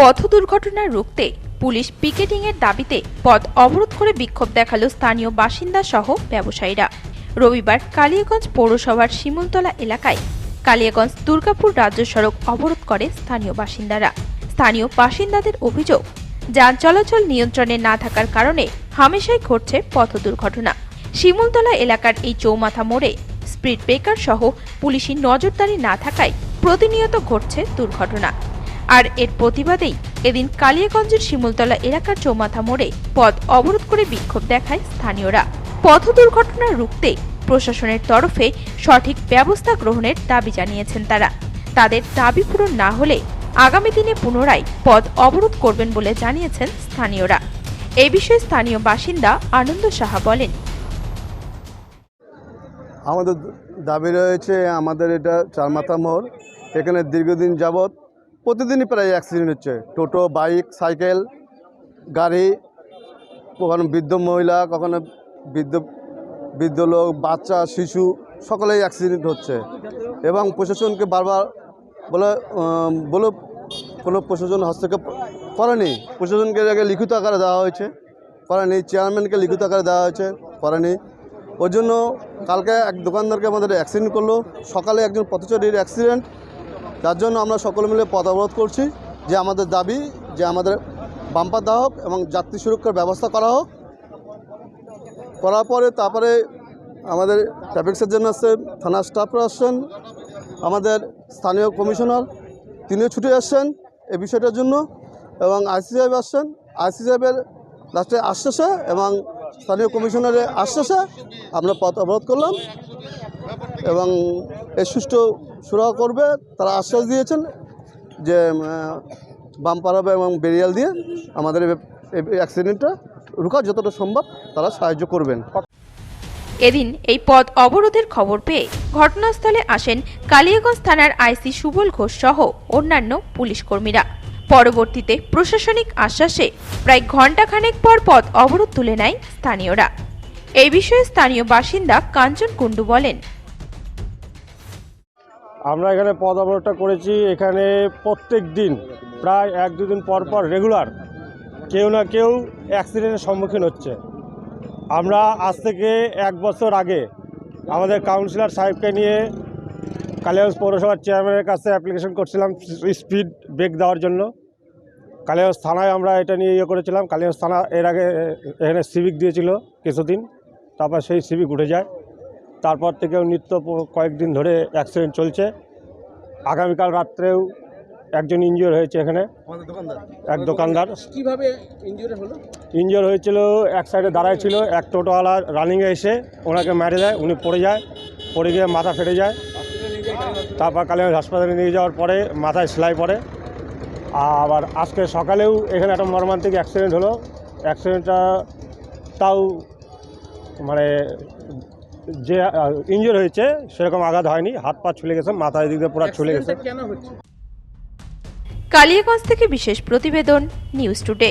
পথ দুর্ঘটনা রুখতে পুলিশ পিকেটিংয়ের দাবিতে পথ অবরোধ করে বিক্ষোভ দেখাল স্থানীয় বাসিন্দা সহ ব্যবসায়ীরা। রবিবার কালিয়াগঞ্জ পৌরসভার শিমুলতলা এলাকায় কালিয়াগঞ্জ দুর্গাপুর রাজ্য সড়ক অবরোধ করে স্থানীয় বাসিন্দারা। স্থানীয় বাসিন্দাদের অভিযোগ, যান চলাচল নিয়ন্ত্রণে না থাকার কারণে হামেশাই ঘটছে পথ দুর্ঘটনা। শিমুলতলা এলাকার এই চৌমাথা মোড়ে স্পিড ব্রেকার সহ পুলিশি নজরদারি না থাকায় প্রতিনিয়ত ঘটছে দুর্ঘটনা। আর এর প্রতিবাদেই এদিন কালিয়াগঞ্জের শিমুলতলা এলাকার চৌমাথা মোড়ে পথ অবরোধ করে বিক্ষোভ দেখায় স্থানীয়রা। পথ দুর্ঘটনা রুখতে প্রশাসনের তরফে সঠিক ব্যবস্থা গ্রহণের দাবি জানিয়েছেন তারা। তাদের দাবি পূরণ না হলে আগামী দিনে পুনরায় পথ অবরোধ করবেন বলে জানিয়েছেন স্থানীয়রা। এ বিষয়ে স্থানীয় বাসিন্দা আনন্দ সাহা বলেন। আমাদের দাবি রয়েছে, আমাদের এটা চারমাথা মোড়। এখানে দীর্ঘদিন যাবৎ প্রতিদিনই প্রায় অ্যাক্সিডেন্ট হচ্ছে। টোটো বাইক সাইকেল গাড়ি, কখনো বৃদ্ধ মহিলা, কখনো বৃদ্ধ বৃদ্ধ লোক, বাচ্চা, শিশু, সকলেই অ্যাক্সিডেন্ট হচ্ছে। এবং প্রশাসনকে বারবার বলে বলে কোনো প্রশাসন হস্তক্ষেপ করেনি। প্রশাসনকে আগে লিখিত আকারে দেওয়া হয়েছে, করেনি। চেয়ারম্যানকে লিখিত আকারে দেওয়া হয়েছে, করেনি। ওর জন্য কালকে এক দোকানদারকে আমাদের অ্যাক্সিডেন্ট করল। সকালে একজন পথচারীর অ্যাক্সিডেন্ট যার জন্য আমরা সকলে মিলে পথ অবরোধ করছি যে আমাদের দাবি যে আমাদের বাম্পার দেওয়া হোক এবং যাত্রী সুরক্ষার ব্যবস্থা করা হোক। করার পরে তারপরে আমাদের ট্রাফিক সার্জন আসছেন থানার স্টাফরা আসছেন, আমাদের স্থানীয় কমিশনার তিনিও ছুটে আসছেন এই বিষয়টার জন্য এবং আইসি সাহেব আসছেন। আইসি সাহেবের লাস্টে আশ্বাসে এবং স্থানীয় কমিশনারের আশ্বাসে আমরা পথ অবরোধ করলাম। এবং সুষ্ঠু সুরাহা করবে, তারা আশ্বাস দিয়েছেন যে বাম্পার হবে এবং বেরিয়াল দিয়ে আমাদের অ্যাক্সিডেন্টটা রুখা যতটা সম্ভব তারা সাহায্য করবেন। এদিন এই পথ অবরোধের খবর পেয়ে ঘটনাস্থলে আসেন কালিয়াগঞ্জ থানার আইসি সুবল ঘোষ সহ অন্যান্য পুলিশ কর্মীরা। পরবর্তীতে প্রশাসনিক আশ্বাসে প্রায় ঘণ্টাখানেক পর পথ অবরোধ তুলে নেয় স্থানীয়রা। এই বিষয়ে স্থানীয় বাসিন্দা কাঞ্চন কুণ্ডু বলেন আমরা এখানে পদ অবরোধটা করেছি, এখানে প্রত্যেক দিন, প্রায় এক দুদিন পর পর রেগুলার কেউ না কেউ অ্যাক্সিডেন্টের সম্মুখীন হচ্ছে। আমরা আজ থেকে এক বছর আগে আমাদের কাউন্সিলর সাহেবকে নিয়ে কালিয়াগঞ্জ পৌরসভার চেয়ারম্যানের কাছে অ্যাপ্লিকেশন করছিলাম স্পিড ব্রেক দেওয়ার জন্য। কালিয়াগঞ্জ থানায় আমরা এটা নিয়ে ইয়ে করেছিলাম। কালিয়াগঞ্জ থানা এর আগে এখানে সিভিক দিয়েছিল কিছুদিন, তারপর সেই সিভিক উঠে যায়। তারপর থেকেও নিত্য কয়েকদিন ধরে অ্যাক্সিডেন্ট চলছে। আগামীকাল রাত্রেও একজন ইনজিওর হয়েছে এখানে। এক দোকানদার। কীভাবে ইনজিওর হয়েছিল এক সাইডে দাঁড়ায় ছিল এক টোটোওয়ালা রানিংয়ে এসে ওনাকে মেরে দেয় উনি পড়ে যায় পড়ে গিয়ে মাথা ফেটে যায়। তারপর কালিগঞ্জ হাসপাতালে নিয়ে যাওয়ার পরে মাথায় সেলাই পড়ে। আবার আজকে সকালেও এখানে একটা মর্মান্তিক অ্যাক্সিডেন্ট হলো। অ্যাক্সিডেন্টটা তাও মানে যে ইঞ্জুর হয়েছে সেরকম আঘাত হয়নি। হাত পা ছুলে গেছে মাথা এদিক দিয়ে পুরো ছুলে গেছে। কালিয়াগঞ্জ থেকে বিশেষ প্রতিবেদন নিউজ টুডে